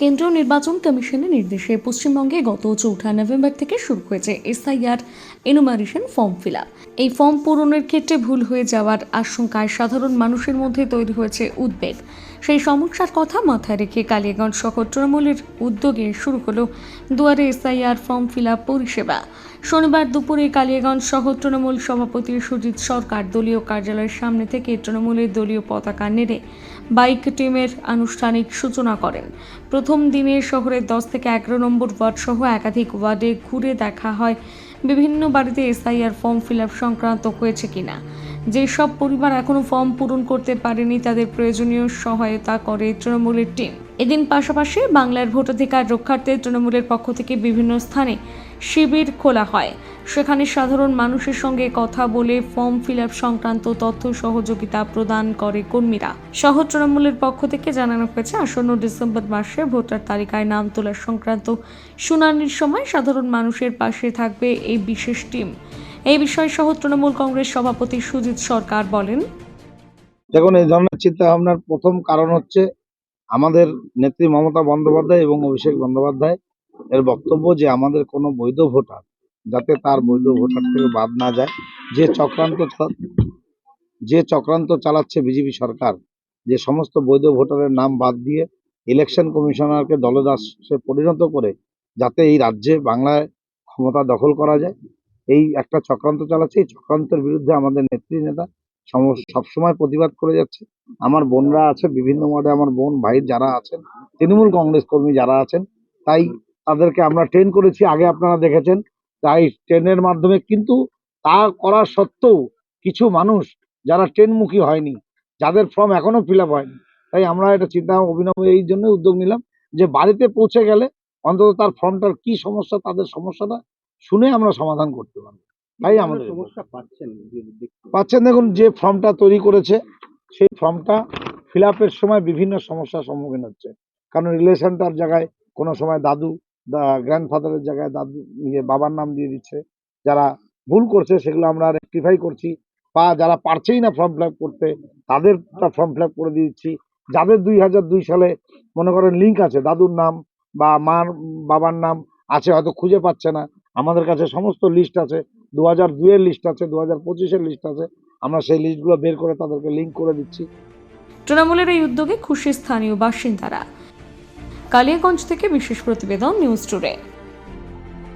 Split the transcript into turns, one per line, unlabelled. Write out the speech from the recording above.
কেন্দ্রীয় নির্বাচন কমিশনের নির্দেশে পশ্চিমবঙ্গে গত চৌঠা নভেম্বর থেকে শুরু হয়েছে এসআইআর এনুমারেশন ফর্ম ফিল এই ফর্ম পূরণের ক্ষেত্রে ভুল হয়ে যাওয়ার আশঙ্কায় সাধারণ মানুষের মধ্যে তৈরি হয়েছে উদ্বেগ। সেই সমস্যার কথা মাথায় রেখে কালিয়াগঞ্জ শহর তৃণমূলের উদ্যোগে শুরু হলো দুয়ারে এসআইআর ফর্ম ফিল আপ পরিষেবা। শনিবার দুপুরে কালিয়াগঞ্জ শহর তৃণমূল সভাপতি সুজিত সরকার দলীয় কার্যালয়ের সামনে থেকে তৃণমূলের দলীয় পতাকা নেড়ে বাইক টিমের আনুষ্ঠানিক সূচনা করেন। প্রথম দিনে শহরের দশ থেকে এগারো নম্বর ওয়ার্ড সহ একাধিক ওয়ার্ডে ঘুরে দেখা হয় বিভিন্ন বাড়িতে এসআইআর ফর্ম ফিল আপ সংক্রান্ত হয়েছে কিনা। যেসব পরিবার এখনও ফর্ম পূরণ করতে পারেনি, তাদের প্রয়োজনীয় সহায়তা করে তৃণমূলের টিম। এদিন পাশাপাশি বাংলার ভোটাধিকার রক্ষার্থে তৃণমূলের পক্ষ থেকে বিভিন্ন স্থানে শিবির খোলা হয়। সেখানে সাধারণ মানুষের সঙ্গে কথা বলে ফর্ম ফিল সংক্রান্ত তথ্য সহযোগিতা প্রদান করে কর্মীরা। শহর তৃণমূলের পক্ষ থেকে জানানো হয়েছে, আসন্ন ডিসেম্বর মাসে ভোটার তালিকায় নাম তোলা সংক্রান্ত শুনানির সময় সাধারণ মানুষের পাশে থাকবে এই বিশেষ টিম। এই বিষয়ে শহর তৃণমূল কংগ্রেস সভাপতি সুজিত সরকার বলেন,
দেখুন, এই ধরনের চিন্তা ভাবনার প্রথম কারণ হচ্ছে আমাদের নেত্রী মমতা বন্দ্যোপাধ্যায় এবং অভিষেক বন্দ্যোপাধ্যায় এর বক্তব্য যে আমাদের কোনো বৈধ ভোটার যাতে তার বৈধ ভোটার থেকে বাদ না যায়, যে চক্রান্ত যে চক্রান্ত চালাচ্ছে বিজেপি সরকার, যে সমস্ত বৈধ ভোটারের নাম বাদ দিয়ে ইলেকশন কমিশনারকে দলদাসে পরিণত করে যাতে এই রাজ্যে বাংলায় ক্ষমতা দখল করা যায় এই একটা চক্রান্ত চালাচ্ছে, এই চক্রান্তের বিরুদ্ধে আমাদের নেত্রী নেতা সম- সবসময় প্রতিবাদ করে যাচ্ছে। আমার বোনরা আছে, বিভিন্ন ওয়ার্ডে আমার বোন, ভাই যারা আছেন, তৃণমূল কংগ্রেস কর্মী যারা আছেন, তাই তাদেরকে আমরা ট্রেন করেছি, আগে আপনারা দেখেছেন, তাই ট্রেনের মাধ্যমে কিন্তু তা করা সত্ত্বেও কিছু মানুষ যারা ট্রেনমুখী হয়নি, যাদের ফর্ম এখনও ফিল হয়নি, তাই আমরা এটা চিন্তা, অভিনব এই জন্য উদ্যোগ নিলাম যে বাড়িতে পৌঁছে গেলে অন্তত তার ফর্মটার কি সমস্যা, তাদের সমস্যাটা শুনে আমরা সমাধান করতে পারব। তাই আমাদের
সমস্যা পাচ্ছেন
পাচ্ছেন দেখুন যে ফর্মটা তৈরি করেছে সেই ফর্মটা ফিল আপের সময় বিভিন্ন সমস্যার সম্মুখীন হচ্ছে। কারণ রিলেশনটার জায়গায় কোনো সময় দাদু গ্র্যান্ডফাদারের জায়গায় দাদু ইয়ে বাবার নাম দিয়ে দিচ্ছে। যারা ভুল করছে সেগুলো আমরা রেক্টিফাই করছি। বা যারা পারছেই না ফর্ম ফিল করতে তাদের ফর্ম ফিল করে দিচ্ছি। যাদের দুই হাজার দুই সালে মনে করেন লিঙ্ক আছে দাদুর নাম বা মার বাবার নাম আছে হয়তো খুঁজে পাচ্ছে না। আমাদের কাছে সমস্ত লিস্ট আছে। দু হাজার দুইয়ের লিস্ট আছে দু হাজার পঁচিশের লিস্ট আছে। আমরা সেই লিস্টগুলো বের করে তাদেরকে লিঙ্ক করে দিচ্ছি।
তৃণমূলের এই উদ্যোগে খুশি স্থানীয় বাসিন্দারা। কালিয়াগঞ্জ থেকে বিশেষ প্রতিবেদন নিউজ টুডে।